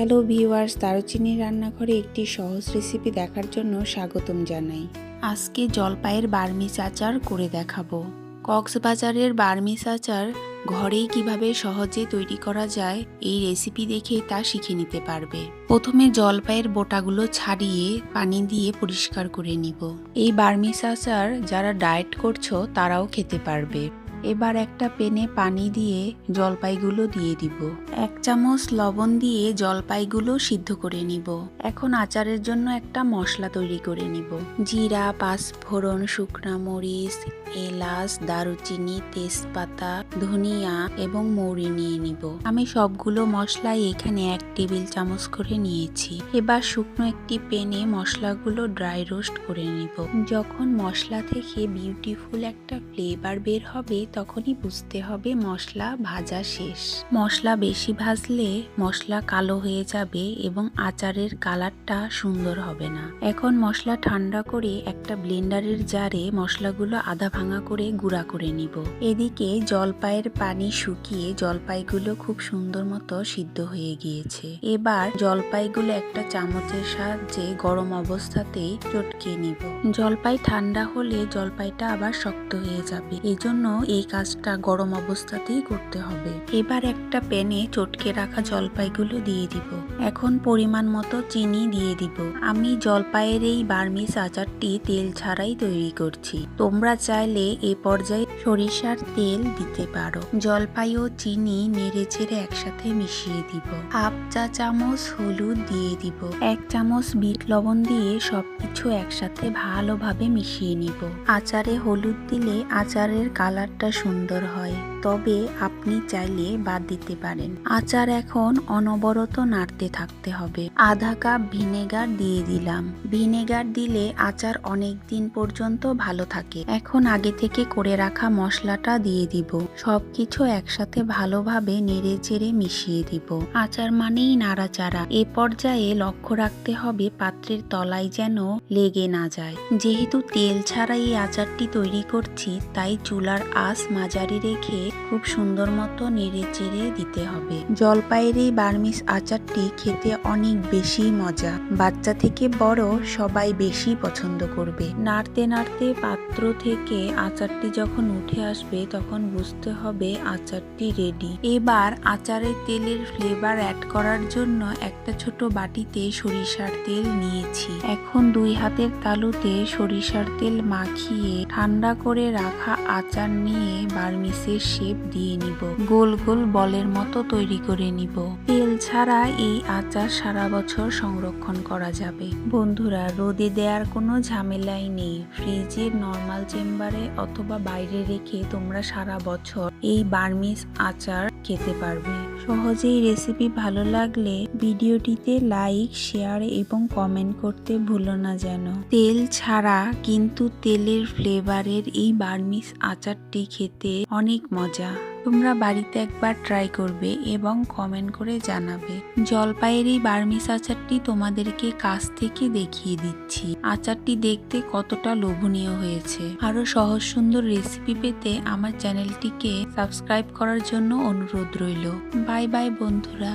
Hello viewers দারুচিনি রান্নাঘরে একটি সহজ রেসিপি দেখার জন্য স্বাগতম জানাই। আজকে জলপাইয়ের বার্মিস আচার করে দেখাবো। কক্সবাজারের বার্মিস আচার ঘরেই কীভাবে সহজে তৈরি করা যায়, এই রেসিপি দেখে তা শিখে নিতে পারবে। প্রথমে জলপাইয়ের বোটাগুলো ছাড়িয়ে পানি দিয়ে পরিষ্কার করে নিব। এই বার্মিস আচার যারা ডায়েট করছ, তারাও খেতে পারবে। এবার একটা পেনে পানি দিয়ে জলপাইগুলো দিয়ে দিব। এক চামচ লবণ দিয়ে জলপাইগুলো সিদ্ধ করে নিব। এখন আচারের জন্য একটা মশলা তৈরি করে নিব। জিরা, পাঁচফোড়ন, শুকনা মরিচ, এলাচ, দারুচিনি, তেজপাতা, ধনিয়া এবং মৌরি নিয়ে নিব। আমি সবগুলো মশলাই এখানে এক টেবিল চামচ করে নিয়েছি। এবার শুকনো একটি পেনে মশলাগুলো ড্রাই রোস্ট করে নিব। যখন মশলা থেকে বিউটিফুল একটা ফ্লেভার বের হবে তখনই বুঝতে হবে মশলা ভাজা শেষ। মশলা বেশি ভাজলে মশলা কালো হয়ে যাবে এবং আচারের কালারটা সুন্দর হবে না। এখন মশলা ঠান্ডা করে একটা ব্লেন্ডারের জারে মশলাগুলো আধা ভাঙা করে গুঁড়া করে নিব। এদিকে জলপাইয়ের পানি শুকিয়ে জলপাইগুলো খুব সুন্দর মতো সিদ্ধ হয়ে গিয়েছে। এবার জলপাইগুলো একটা চামচের সাহায্যে গরম অবস্থাতেই চটকে নিব। জলপাই ঠান্ডা হলে জলপাইটা আবার শক্ত হয়ে যাবে। এজন্য এই কাজটা গরম অবস্থাতেই করতে হবে। এবার একটা প্যানে চটকে রাখা জলপাইগুলো দিয়ে দিব। এখন পরিমাণ মতো চিনি দিয়ে দিব। আমি জলপাইয়ের এই বার্মিস আচারটি তেল ছাড়াই তৈরি করছি। তোমরা চাইলে এ পর্যায়ে সরিষার তেল দিতে পারো। জলপাই ও চিনি নেড়ে চেড়ে একসাথে মিশিয়ে দিব। হাফ চা চামচ হলুদ দিয়ে দিব। এক চামচ বিট লবণ দিয়ে সবকিছু একসাথে ভালোভাবে মিশিয়ে নিব। আচারে হলুদ দিলে আচারের কালারটা সুন্দর হয়। তবে আপনি চাইলে বাদ দিতে পারেন। আচার এখন অনবরত নাড়তে থাকতে হবে। আধা কাপ ভিনেগার দিয়ে দিলাম। ভিনেগার দিলে আচার অনেক দিন পর্যন্ত ভালো থাকে। এখন আগে থেকে করে রাখা মশলাটা দিয়ে দিব। সবকিছু একসাথে ভালোভাবে নেড়ে চেড়ে মিশিয়ে দিব। আচার মানেই নাড়াচাড়া। এ পর্যায়ে লক্ষ্য রাখতে হবে পাত্রের তলায় যেন লেগে না যায়। যেহেতু তেল ছাড়া এই আচারটি তৈরি করছি, তাই চুলার আঁচ মাঝারি রেখে খুব সুন্দর মতো নেড়ে চেড়ে দিতে হবে। জলপাইয়ের এই বার্মিস আচারটি খেতে অনেক বেশি মজা। বাচ্চা থেকে বড় সবাই বেশি পছন্দ করবে। নাড়তে নাড়তে পাত্র থেকে আচারটি যখন উঠে আসবে, তখন বুঝতে হবে আচারটি রেডি এবার আচারের তেলের ফ্লেভার অ্যাড করার জন্য একটা ছোট বাটিতে সরিষার তেল নিয়েছি। এখন দুই হাতের তালুতে সরিষার তেল মাখিয়ে ঠান্ডা করে রাখা আচার নিয়ে বার্মিসের শেপ দিয়ে নিব। গোল গোল বলের মতো তৈরি করে নিব। তেল ছাড়া এই আচার সারা বছর সংরক্ষণ করা যাবে। বন্ধুরা, রোদে দেওয়ার কোনো ঝামেলাই নেই। ফ্রিজের নর্মাল চেম্বারে অথবা বাইরে রেখে তোমরা সারা বছর এই বার্মিস আচার খেতে পারবে। সহজেই রেসিপি ভালো লাগলে ভিডিওটিতে লাইক শেয়ার এবং কমেন্ট করতে ভুলো না যেন। তেল ছাড়া কিন্তু তেলের ফ্লেভারের এই বার্মিস আচারটি খেতে অনেক মজা। তোমরা বাড়িতে একবার ট্রাই করবে এবং কমেন্ট করে জানাবে। জলপাইয়ের এই বার্মিস আচারটি তোমাদেরকে কাছ থেকে দেখিয়ে দিচ্ছি। আচারটি দেখতে কতটা লোভনীয় হয়েছে। আরও সহজ সুন্দর রেসিপি পেতে আমার চ্যানেলটিকে সাবস্ক্রাইব করার জন্য অনুরোধ রইল। বাই বাই বন্ধুরা।